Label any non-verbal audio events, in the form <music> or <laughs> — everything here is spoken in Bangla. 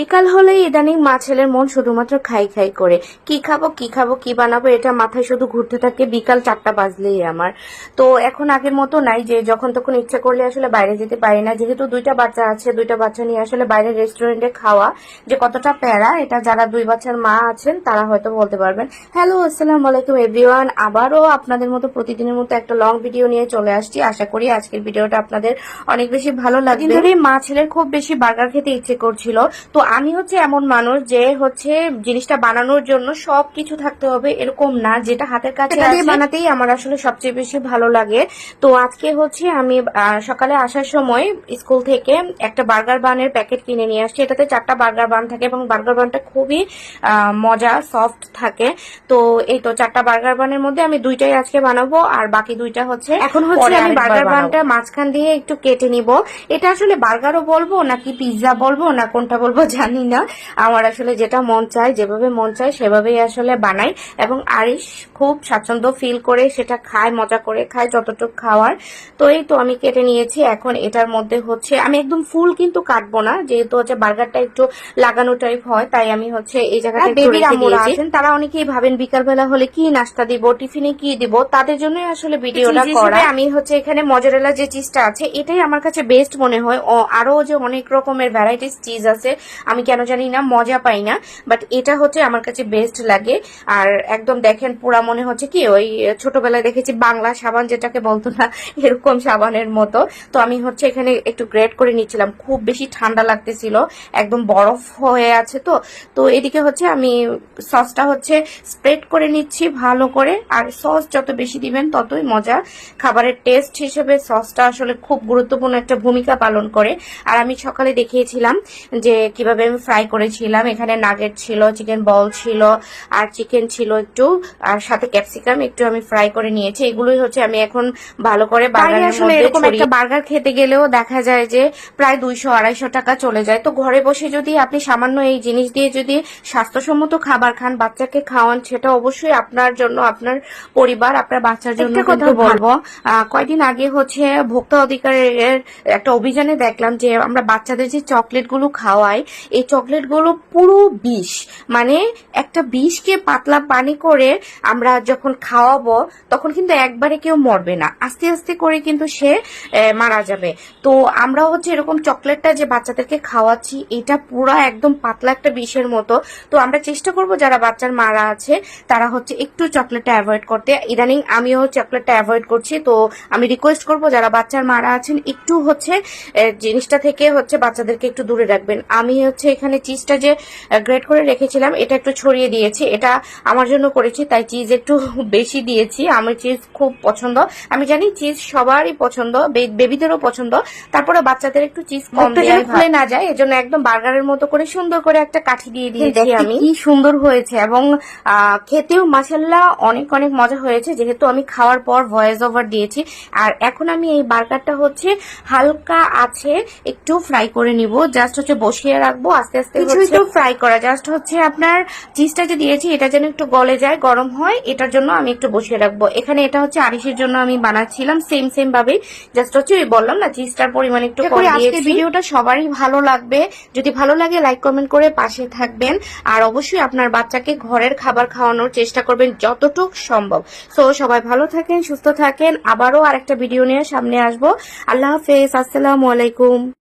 বিকাল হলেই ইদানিং মা ছেলের মন শুধুমাত্র খাই খাই করে। কি খাব কি খাব কি বানাবো এটা মাথায় শুধু ঘুরতে থাকে। বিকাল চারটা বাজলেই আমার। তো এখন আগের মতো নাই যে যখন তখন ইচ্ছা করলে আসলে বাইরে যেতে পারি না। যেহেতু দুইটা বাচ্চা আছে দুইটা বাচ্চা নিয়ে আসলে বাইরে রেস্টুরেন্টে খাওয়া যে কতটা প্যারা এটা যারা দুই বাচ্চার মা আছেন তারা হয়তো বলতে পারবেন। হ্যালো আসসালাম আলাইকুম এভরিওয়ান আবারও আপনাদের মতো প্রতিদিনের মতো একটা লং ভিডিও নিয়ে চলে আসছি। আশা করি আজকের ভিডিওটা আপনাদের অনেক বেশি ভালো লাগবে। ধরে মা ছেলের খুব বেশি বার্গার খেতে ইচ্ছে করছিল। তো আমি হচ্ছে এমন মানুষ যে হচ্ছে জিনিসটা বানানোর জন্য সবকিছু থাকতে হবে এরকম না যেটা হাতের কাছে বানাতেই আমার আসলে সবচেয়ে বেশি ভালো লাগে। তো আজকে হচ্ছে আমি সকালে আসার সময় স্কুল থেকে একটা বার্গার বানের প্যাকেট কিনে নিয়ে আসছি। এটাতে চারটা বার্গার বান থাকে এবং বার্গার বানটা খুবই আহ, মজা সফট থাকে। তো এই তো চারটা বার্গার বানের মধ্যে আমি দুইটাই আজকে বানাবো আর বাকি দুইটা হচ্ছে এখন হচ্ছে আমি বার্গার। বানটা মাঝখান দিয়ে একটু কেটে নিব। এটা আসলে বার্গারও বলব নাকি পিৎজা বলব না কোনটা বলব জানি না। আমার আসলে যেটা মন চায় যেভাবে মন চায় সেভাবেই আসলে বানাই। এবং আরিশ খুব স্বাচ্ছন্দ্য ফিল করে সেটা খায় মজা করে খায় যতটুকু খাওয়ার। তো এই তো আমি কেটে নিয়েছি। এখন এটার মধ্যে হচ্ছে আমি একদম ফুল কিন্তু কাটবো না। যেহেতু হচ্ছে বার্গারটা একটু লাগানো টাইপ হয় তাই আমি হচ্ছে এই জায়গাটা আম্মুরা দিয়েছি। আছেন তারা অনেকেই ভাবেন বিকালবেলা হলে কি নাস্তা দিব টিফিনে কি দিব তাদের জন্য আসলে ভিডিওটা করা। আমি হচ্ছে এখানে মজারেলা যে চিজটা আছে এটাই আমার কাছে বেস্ট মনে হয়। ও আরও যে অনেক রকমের ভ্যারাইটিস চিজ আছে আমি কেন জানি না, মজা পাই না বাট এটা হচ্ছে আমার কাছে বেস্ট লাগে। আর একদম দেখেন, পুরা মনে হচ্ছে কি, ওই ছোটবেলায় দেখেছি বাংলা সাবান যেটাকে বলতো না, <laughs> এরকম সাবানের মতো। তো আমি হচ্ছে এখানে একটু গ্রেড করে নিচ্ছিলাম, খুব বেশি ঠান্ডা লাগতেছিল, একদম বরফ হয়ে আছে তো। তো এদিকে হচ্ছে আমি সসটা হচ্ছে স্প্রেড করে নিচ্ছি ভালো করে, আর সস যত বেশি দিবেন ততই মজা। খাবারের টেস্ট হিসেবে সসটা আসলে খুব গুরুত্বপূর্ণ একটা ভূমিকা পালন করে। আর আমি সকালে দেখিয়েছিলাম যে কীভাবে আমি ফ্রাই করেছিলাম। এখানে নাগেট ছিল চিকেন বল ছিল আর চিকেন ছিল একটু আর সাথে ক্যাপসিকাম একটু আমি ফ্রাই করে নিয়েছি। এগুলোই হচ্ছে আমি এখন ভালো করে বার্গারের মধ্যে এরকম একটা বার্গার খেতে গেলেও দেখা যায় যে প্রায় দুইশো আড়াইশো টাকা চলে যায়। তো ঘরে বসে যদি আপনি সামান্য এই জিনিস দিয়ে যদি স্বাস্থ্যসম্মত খাবার খান বাচ্চাকে খাওয়ান সেটা অবশ্যই আপনার জন্য আপনার পরিবার আপনার বাচ্চার জন্য কথা বলব আহ, কয়দিন আগে হচ্ছে ভোক্তা অধিকারের একটা অভিযানে দেখলাম যে আমরা বাচ্চাদের যে চকলেটগুলো খাওয়াই এই চকলেটগুলো পুরো বিষ। মানে একটা বিষকে পাতলা পানি করে আমরা যখন খাওয়াবো, তখন কিন্তু একবারে কেউ মরবে না। আস্তে আস্তে করে কিন্তু সে মারা যাবে। তো আমরা হচ্ছে এরকম চকলেটটা যে বাচ্চাদেরকে খাওয়াচ্ছি, এটা পুরো একদম পাতলা একটা বিষের মতো। তো আমরা চেষ্টা করব যারা বাচ্চার মারা আছে, তারা হচ্ছে একটু চকলেটটা অ্যাভয়েড করতে। ইদানিং আমিও চকলেটটা অ্যাভয়েড করছি, তো আমি রিকোয়েস্ট করব যারা বাচ্চার মারা আছেন, একটু হচ্ছে জিনিসটা থেকে হচ্ছে বাচ্চাদেরকে একটু দূরে রাখবেন। আমি হচ্ছে এখানে চিজটা যে গ্রেড করে রেখেছিলাম এটা একটু ছড়িয়ে দিয়েছি। এটা আমার জন্য করেছি তাই চিজ একটু <laughs> বেশি দিয়েছি। আমার চিজ খুব পছন্দ। আমি জানি চিজ সবারই পছন্দ বেবিদেরও পছন্দ। তারপরে বাচ্চাদের একটু চিজ কম খুলে না যায় এজন্য একদম বার্গারের মতো করে সুন্দর করে একটা কাঠি দিয়ে দিয়েছি আমি। কি সুন্দর হয়েছে এবং আহ, খেতেও মাসাল্লাহ অনেক অনেক মজা হয়েছে। যেহেতু আমি খাওয়ার পর ভয়েস ওভার দিয়েছি আর এখন আমি এই বার্গারটা হচ্ছে হালকা আছে একটু ফ্রাই করে নিব। জাস্ট হচ্ছে বসিয়ে রাখব। আস্তে আস্তে কিছুই তো ফ্রাই করা। জাস্ট হচ্ছে আপনার চিজটা যে দিয়েছি এটা যেন একটু গলে যায় গরম হয় এটার জন্য আমি একটু বসিয়ে রাখব। এখানে এটা হচ্ছে আরিশের জন্য আমি বানাচ্ছিলাম সেম সেম ভাবে জাস্ট হচ্ছে ওই বললাম না চিজটার পরিমাণ একটু কম দিয়েছি। ভিডিওটা সবারই ভালো লাগবে। যদি ভালো লাগে লাইক কমেন্ট করে পাশে থাকবেন। আর অবশ্যই আপনার বাচ্চাকে ঘরের খাবার খাওয়ানোর চেষ্টা করবেন যতটুক সম্ভব। সো সবাই ভালো থাকেন সুস্থ থাকেন। আবারও আরেকটা ভিডিও নিয়ে সামনে আসব। আল্লাহ হাফেজ আসসালামু আলাইকুম।